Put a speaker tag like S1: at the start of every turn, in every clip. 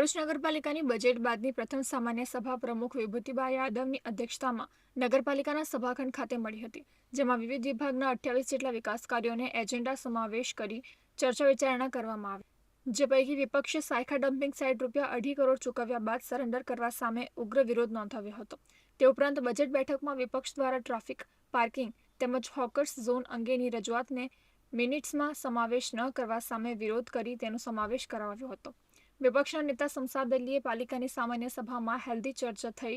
S1: ભરૂચ નગરપાલિકાની બજેટ બાદની પ્રથમ સામાન્ય સભા પ્રમુખ વિભૂતિબા યાદવની અધ્યક્ષતામાં નગરપાલિકાના સભાખંડ ખાતે મળી હતી, જેમાં વિવિધ વિભાગના અઠ્યાવીસ જેટલા વિકાસ કાર્યોને એજન્ડા સમાવેશ કરી ચર્ચા વિચારણા કરવામાં આવી, જે પૈકી વિપક્ષે સાયખા ડમ્પિંગ સાઇટ રૂપિયા અઢી કરોડ ચૂકવ્યા બાદ સરેન્ડર કરવા સામે ઉગ્ર વિરોધ નોંધાવ્યો હતો. તે ઉપરાંત બજેટ બેઠકમાં વિપક્ષ દ્વારા ટ્રાફિક, પાર્કિંગ તેમજ હોકર્સ ઝોન અંગેની રજૂઆતને મિનિટ્સમાં સમાવેશ ન કરવા સામે વિરોધ કરી તેનો સમાવેશ કરાવ્યો હતો. વિપક્ષના નેતા સમસાદ અલીએ પાલિકાની સામાન્ય સભામાં હેલ્ધી ચર્ચા થઈ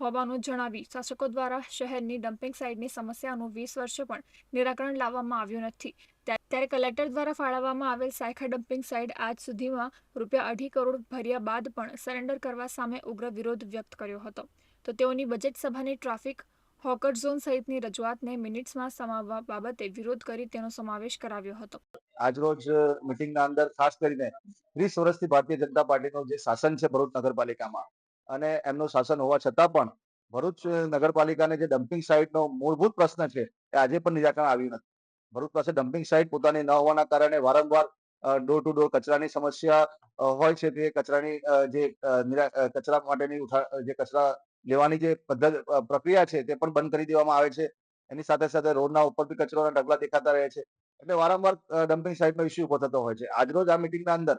S1: હોવાનું જણાવી શાસકો દ્વારા શહેરની ડમ્પિંગ સાઇટની સમસ્યાનું વીસ વર્ષે પણ નિરાકરણ લાવવામાં આવ્યું નથી. ત્યારે કલેક્ટર દ્વારા ફાળવવામાં આવેલ સાયખા ડમ્પિંગ સાઇટ આજ સુધીમાં રૂપિયા અઢી કરોડ ભર્યા બાદ પણ સરેન્ડર કરવા સામે ઉગ્ર વિરોધ વ્યક્ત કર્યો હતો. તો તેઓની બજેટ સભાની ટ્રાફિક હોકર ઝોન સહિતની રજૂઆતને મિનિટ્સમાં સમાવવા બાબતે વિરોધ કરી તેનો સમાવેશ કરાવ્યો હતો.
S2: આજરોજ મિટિંગના અંદર ખાસ કરીને ત્રીસ વર્ષથી ભારતીય જનતા પાર્ટીનું જે શાસન છે ભરૂચ નગરપાલિકામાં, અને એમનું શાસન હોવા છતાં પણ ભરૂચ નગરપાલિકાને જે ડમ્પિંગ સાઇટનો મૂળભૂત પ્રશ્ન છે એ આજે પણ નિરાકરણ આવ્યું નથી. ભરૂચ પાસે ડમ્પિંગ સાઇટ પોતાની ન હોવાના કારણે વારંવાર ડોર ટુ ડોર કચરાની સમસ્યા હોય છે તે કચરાની જે કચરા માટેની જે કચરા લેવાની જે પદ્ધતિ પ્રક્રિયા છે તે પણ બંધ કરી દેવામાં આવે છે. એની સાથે સાથે રોડના ઉપર બી કચરોના ઢગલા દેખાતા રહે છે. એટલે વારંવાર ડમ્પિંગ સાઇટનો ઇસ્યુ ઊભો થતો હોય છે. આજરોજ આ મિટિંગના અંદર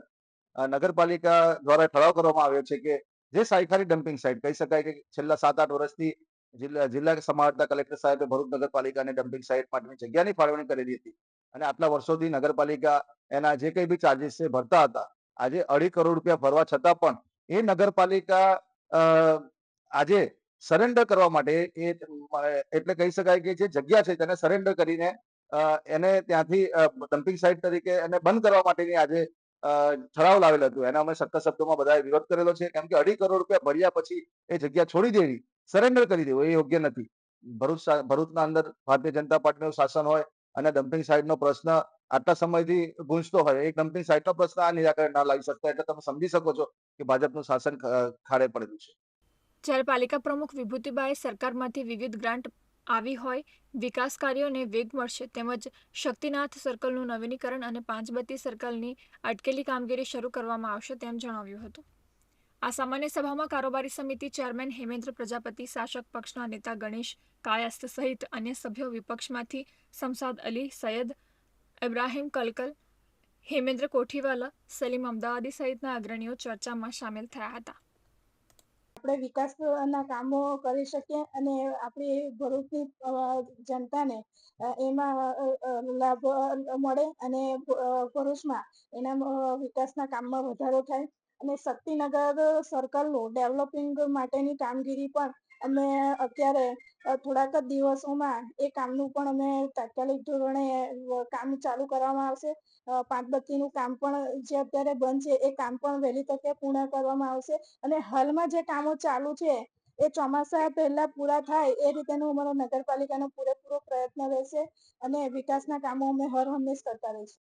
S2: નગરપાલિકા દ્વારા ઠરાવ કરવામાં આવ્યો છે કે જે સાયખાની ડમ્પિંગ સાઇટ, કહી શકાય કે છેલ્લા સાત આઠ વર્ષથી જિલ્લા જિલ્લા સમાવર્તા કલેક્ટર સાહેબે ભરૂચ નગરપાલિકાને ડમ્પિંગ સાઇટ માટેની જગ્યાની ફાળવણી કરેલી હતી અને આટલા વર્ષોથી નગરપાલિકા એના જે કંઈ બી ચાર્જીસ છે ભરતા હતા. આજે અઢી કરોડ રૂપિયા ભરવા છતાં પણ એ નગરપાલિકા આજે સરેન્ડર કરવા માટે એ એટલે કહી શકાય કે જે જગ્યા છે તેને સરેન્ડર કરીને એને ત્યાંથી ડમ્પિંગ સાઇટ તરીકે એને બંધ કરવા માટેની આજે ઠરાવ લાવેલ હતું. એને અમે સખ્ત શબ્દોમાં બધાએ વિરોધ કરેલો છે. કેમ કે અઢી કરોડ રૂપિયા ભર્યા પછી એ જગ્યા છોડી દેવી સરેન્ડર કરી દેવું એ યોગ્ય નથી. ભરૂચ ભરૂચના અંદર ભારતીય જનતા પાર્ટીનું શાસન હોય અને ડમ્પિંગ સાઇટનો પ્રશ્ન આટલા સમયથી ગુંજતો હોય એક ડમ્પિંગ સાઇટનો પ્રશ્ન આ નિરાકરણ ના લાવી શકતા. એટલે તમે સમજી શકો છો કે ભાજપનું શાસન ખાડે પડેલું છે.
S1: જ્યારે પાલિકા પ્રમુખ વિભૂતિબાએ સરકારમાંથી વિવિધ ગ્રાન્ટ આવી હોય, વિકાસ કાર્યોને વેગ મળશે તેમજ શક્તિનાથ સર્કલનું નવીનીકરણ અને પાંચબત્તી સર્કલની અટકેલી કામગીરી શરૂ કરવામાં આવશે તેમ જણાવ્યું હતું. આ સામાન્ય સભામાં કારોબારી સમિતિ ચેરમેન હેમેન્દ્ર પ્રજાપતિ, શાસક પક્ષના નેતા ગણેશ કાયસ્થ સહિત અન્ય સભ્યો વિપક્ષમાંથી સમસાદ અલી, સૈયદ ઇબ્રાહીમ કલકલ, હેમેન્દ્ર કોઠીવાલા, સલીમ અમદાવાદી સહિતના અગ્રણીઓ ચર્ચામાં સામેલ થયા હતા.
S3: આપણે વિકાસના કામો કરી શકીએ અને આપણી ભરૂચની જનતાને એમાં લાભ મળે અને ભરૂચમાં એના વિકાસના કામમાં વધારો થાય. અને શક્તિનગર સર્કલનું ડેવલપિંગ માટેની કામગીરી પણ અમે અત્યારે થોડાક જ દિવસોમાં એ કામનું પણ અમે તાત્કાલિક ધોરણે કામ ચાલુ કરવામાં આવશે. પાંચ બત્તીનું કામ પણ જે અત્યારે બંધ છે, એ કામ પણ વહેલી તકે પૂર્ણ કરવામાં આવશે. અને હાલમાં જે કામો ચાલુ છે, એ ચોમાસા પહેલા પૂરા થાય એ રીતેનો અમારો નગરપાલિકાનો પૂરેપૂરો પ્રયત્ન રહેશે અને વિકાસના કામો અમે હર હંમેશ કરતા રહીશું.